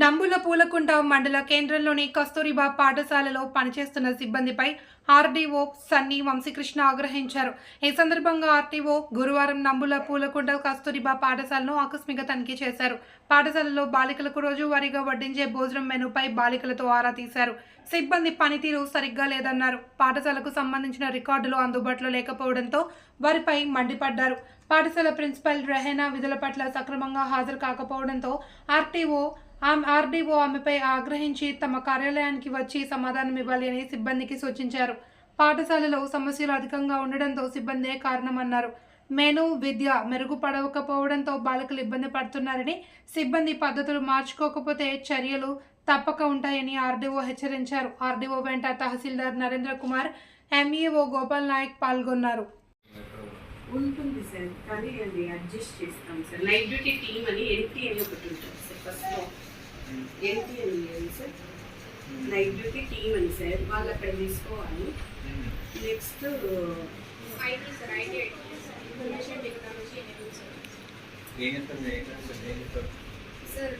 నంబుల పూలకుంట మండల కేంద్రంలోని కస్తూరిబా పాఠశాలలో పనిచేస్తున్న సిబ్బందిపై ఆర్డీఓ సన్నీ వంశీకృష్ణ ఆగ్రహించారు. ఈ సందర్భంగా ఆర్టీఓ గురువారం నంబుల పూలకుంట కస్తూరిబా పాఠశాలను ఆకస్మిక తనిఖీ చేశారు. పాఠశాలలో బాలికలకు రోజువారీగా వడ్డించే భోజనం మెనుపై బాలికలతో ఆరా తీశారు. సిబ్బంది పనితీరు సరిగ్గా లేదన్నారు. పాఠశాలకు సంబంధించిన రికార్డులు అందుబాటులో లేకపోవడంతో వారిపై మండిపడ్డారు. పాఠశాల ప్రిన్సిపల్ రెహెనా విధుల పట్ల సక్రమంగా హాజరు కాకపోవడంతో ఆర్టీఓ ఆమె ఆర్డీఓ ఆమెపై ఆగ్రహించి తమ కార్యాలయానికి వచ్చి సమాధానం ఇవ్వాలి అని సిబ్బందికి సూచించారు. పాఠశాలలో సమస్యలు అధికంగా ఉండడంతో సిబ్బందే కారణమన్నారు. మెను విద్య మెరుగుపడకపోవడంతో బాలికలు ఇబ్బంది పడుతున్నారని సిబ్బంది పద్ధతులు మార్చుకోకపోతే చర్యలు తప్పక ఉంటాయని ఆర్డీఓ హెచ్చరించారు. ఆర్డీఓ వెంట తహసీల్దార్ నరేంద్ర కుమార్ ఎంఈఓ గోపాల్ నాయక్ పాల్గొన్నారు. ఉంటుంది సార్. కానీ అది అడ్జస్ట్ చేస్తాం సార్. నైట్ డ్యూటీ టీమ్ అని ఎన్టీ అని ఒకటి ఉంటుంది సార్ ఫస్ట్లో ఎన్టీ అని లేదు సార్ నైట్ డ్యూటీ టీమ్ అని సార్ వాళ్ళు అక్కడ తీసుకోవాలి. Next IT sir IT information technology sir